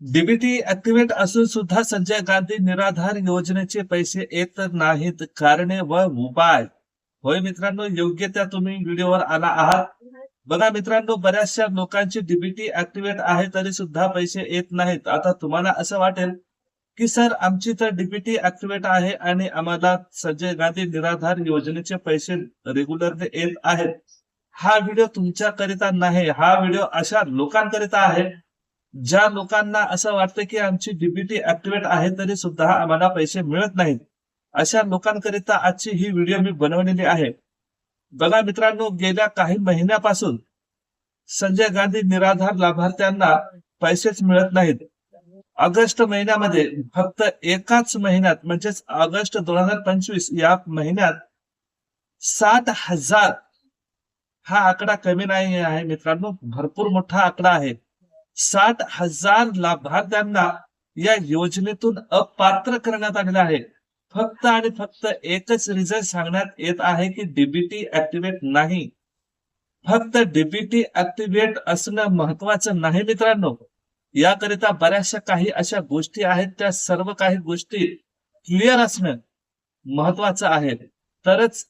DBT activate असून सुद्धा संजय गांधी निराधार योजनेचे पैसे येत नाहीत. कारणे व उपाय. होय मित्रांनो योग्य त्या तुम्ही व्हिडिओवर आला आहात. बघा मित्रांनो बऱ्याचशा लोकांची डीबीटी ऍक्टिव्हेट आहे तरी सुद्धा पैसे येत नाहीत. आता तुम्हाला असं वाटेल की सर आमची तर डीबीटी ऍक्टिव्हेट आहे आणि आम्हाला संजय गांधी निराधार योजनेचे पैसे रेग्युलरली येत आहेत. हा व्हिडिओ तुमच्याकरिता नाही हा व्हिडिओ अशा लोकांकरिता आहे. ज्या लोकांना असं वाटतं की आमची डीबीटी ऍक्टिव्हेट आहे तरी सुद्धा आम्हाला पैसे मिळत नाहीत. अशा लोकांकरिता आजची ही व्हिडिओ मी बनवलेली आहे. बघा मित्रांनो गेल्या काही महिन्यापासून संजय गांधी निराधार लाभार्थ्यांना पैसेच मिळत नाहीत. ऑगस्ट महिन्यामध्ये फक्त एकाच महिन्यात म्हणजेच ऑगस्ट दोन हजार पंचवीस या महिन्यात सात हजार हा आकडा कमी नाही आहे मित्रांनो भरपूर मोठा आकडा आहे. साठ हजार लाभार्थ्यांना या योजनेतून अपात्र करण्यात आलेलं आहे. फक्त आणि फक्त एकच रिझन सांगण्यात येत आहे की डीबीटी ऍक्टिव्हेट नाही. फक्त डीबीटी ऍक्टिव्हेट असणं महत्वाचं नाही मित्रांनो. याकरिता बऱ्याचशा काही अशा गोष्टी आहेत त्या सर्व काही गोष्टी क्लिअर असणं महत्वाचं आहे. तरच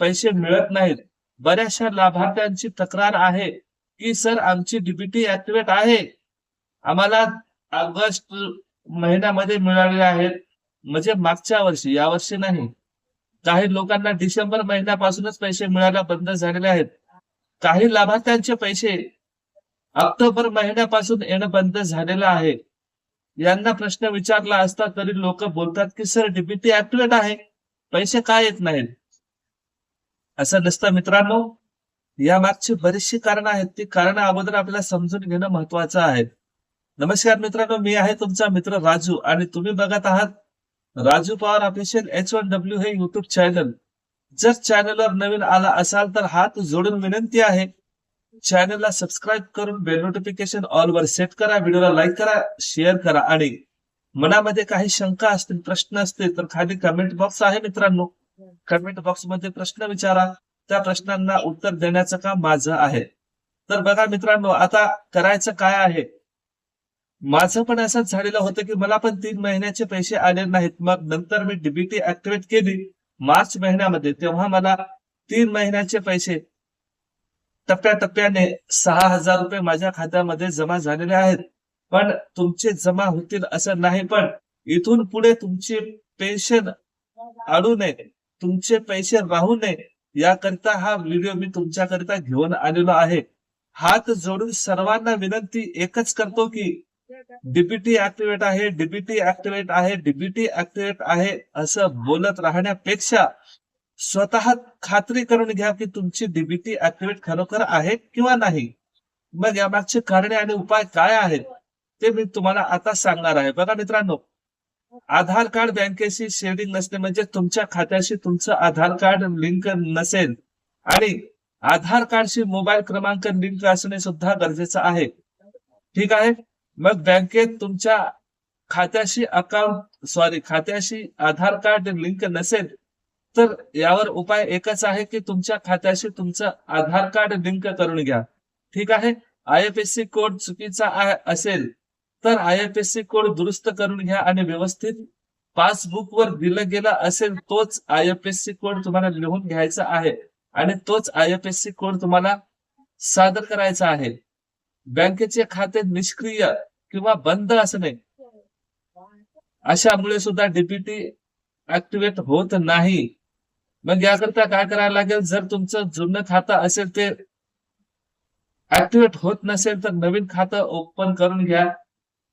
पैसे मिळत नाहीत. बऱ्याचशा लाभार्थ्यांची तक्रार आहे. की सर आमची डीबीटी ऍक्टिव्हेट आहे. आम्हाला ऑगस्ट महिन्यामध्ये मिळालेले आहेत. म्हणजे मागच्या वर्षी या वर्षी नाही. काही लोकांना डिसेंबर महिन्यापासूनच पैसे मिळायला बंद झालेले आहेत. काही लाभार्थ्यांचे पैसे ऑक्टोबर महिन्यापासून येणं बंद झालेलं आहे. यांना प्रश्न विचारला असता तरी लोक बोलतात की सर डीबीटी ऍक्टिव्हेट आहे. पैसे का येत नाहीत? असं नसतं मित्रांनो. या मागची बरीचशी कारणं आहेत. ती कारण अगोदर आपल्याला समजून घेणं महत्वाचं आहे. नमस्कार मित्रांनो मी आहे तुमचा मित्र राजू आणि तुम्ही बघत आहात Raju Pawar official H one W हे युट्यूब चॅनल जर चॅनलवर नवीन आला असाल तर हात जोडून विनंती आहे. चॅनलला सबस्क्राईब करून बेल नोटिफिकेशन ऑल वर सेट करा व्हिडिओला लाईक करा शेअर करा आणि मनामध्ये काही शंका असतील प्रश्न असतील तर खाली कमेंट बॉक्स आहे मित्रांनो. कमेंट बॉक्समध्ये प्रश्न विचारा. त्या प्रश्नांना उत्तर देण्याचं काम माझं आहे. तर बघा मित्रांनो आता करायचं काय आहे? माझं पण असंच झालेलं होतं की मला पण तीन महिन्याचे पैसे आले नाहीत. मग नंतर मी डीबीटी ऍक्टिव्हेट केली मार्च महिन्यामध्ये. तेव्हा मला तीन महिन्याचे पैसे टप्प्याटप्प्याने सहा हजार रुपये माझ्या खात्यामध्ये जमा झालेले आहेत. पण तुमचे जमा होतील असं नाही पण इथून पुढे तुमची पेन्शन अडू नये. तुमचे पैसे राहू नये याकरिता हा व्हिडिओ मी तुमच्याकरिता घेऊन आलेलो आहे. हात जोडून सर्वांना विनंती एकच करतो की डीबीटी ऍक्टिव्हेट आहे डीबीटी ऍक्टिव्हेट आहे डीबीटी ऍक्टिव्हेट आहे असं बोलत राहण्यापेक्षा स्वतः खात्री करून घ्या की तुमची डीबीटी ऍक्टिव्हेट खरोखर आहे किंवा नाही. मग यामागची कारणे आणि उपाय काय आहेत ते मी तुम्हाला आता सांगणार आहे. बघा मित्रांनो आधार कार्ड बँकेशी शेअरिंग नसणे म्हणजे तुमच्या खात्याशी तुमचं आधार कार्ड लिंक नसेल. आणि आधार कार्डशी मोबाईल क्रमांक लिंक असणे सुद्धा गरजेचं आहे. ठीक आहे? मग बँकेत तुमच्या खात्याशी अकाउंट सॉरी खात्याशी आधार कार्ड लिंक नसेल तर यावर उपाय एकच आहे की तुमच्या खात्याशी तुमचं आधार कार्ड लिंक करून घ्या. ठीक आहे? I F S C code चुकीचा असेल तर I F S C code दुरुस्त करून घ्या आणि व्यवस्थित पासबुक वर दिलं गेलं असेल तोच I F S C code तुम्हाला लिहून घ्यायचा आहे. आणि तोच I F S C code तुम्हाला सादर करायचा आहे. बँकेचे खाते निष्क्रिय किंवा बंद असणे. अशामुळे सुद्धा डीपीटी ऍक्टिव्हेट होत नाही. मग याकरता काय करायला लागेल? जर तुमचं जुनं खातं असेल ते ऍक्टिव्हेट होत नसेल तर नवीन खातं ओपन करून घ्या.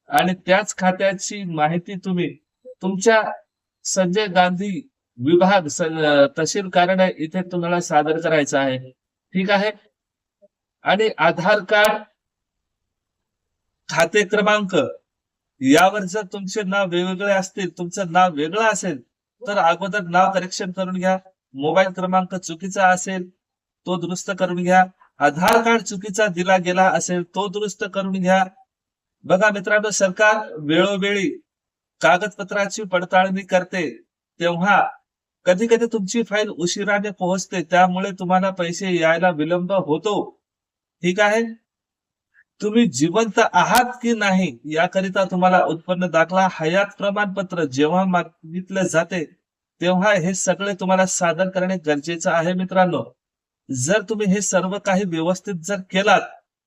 आणि त्याच खात्याची माहिती तुम्ही तुमच्या संजय गांधी विभाग तहसील कार्यालय इथे तुम्हाला सादर करायचं आहे. ठीक आहे? आणि आधार कार्ड खाते क्रमांक यावर जर तुमचे नाव वेगवेगळे असतील तुमचं नाव वेगळं असेल तर अगोदर नाव करेक्शन करून घ्या. मोबाईल क्रमांक चुकीचा असेल तो दुरुस्त करून घ्या. आधार कार्ड चुकीचा दिला गेला असेल तो दुरुस्त करून घ्या. बघा मित्रांनो सरकार वेळोवेळी कागदपत्राची पडताळणी करते तेव्हा कधी कधी तुमची फाईल उशिराने पोहोचते त्यामुळे तुम्हाला पैसे यायला विलंब होतो. ठीक आहे? तुम्ही जिवंत आहात की नाही याकरिता तुम्हाला उत्पन्न दाखला हयात प्रमाणपत्र जेव्हा मागितले जाते तेव्हा हे सगळे तुम्हाला सादर करणे गरजेचं आहे मित्रांनो. जर तुम्ही हे सर्व काही व्यवस्थित जर केलात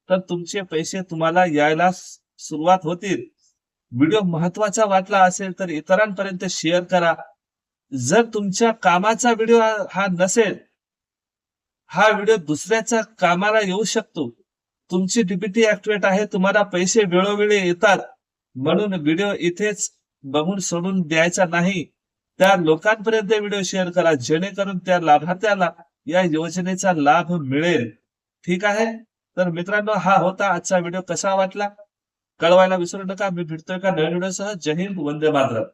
तर तुमचे पैसे तुम्हाला यायला सुरुवात होतील व्हिडिओ महत्त्वाचा वाटला असेल तर इतरांपर्यंत शेअर करा. जर तुमच्या कामाचा व्हिडिओ हा नसेल हा व्हिडिओ दुसऱ्याच्या कामाला येऊ शकतो. तुमची डीबीटी ऍक्टिव्हेट आहे तुम्हाला पैसे वेळोवेळी येतात. म्हणून व्हिडिओ इथेच बघून सोडून द्यायचा नाही. त्या लोकांपर्यंत व्हिडिओ शेअर करा जेणेकरून त्या लाभार्थ्याला या योजनेचा लाभ मिळेल. ठीक आहे? तर मित्रांनो हा होता आजचा व्हिडिओ. कसा वाटला? कळवायला विसरू नका. मी भेटतोय का? नवीन व्हिडिओसह जय हिंद वंदे मातरम.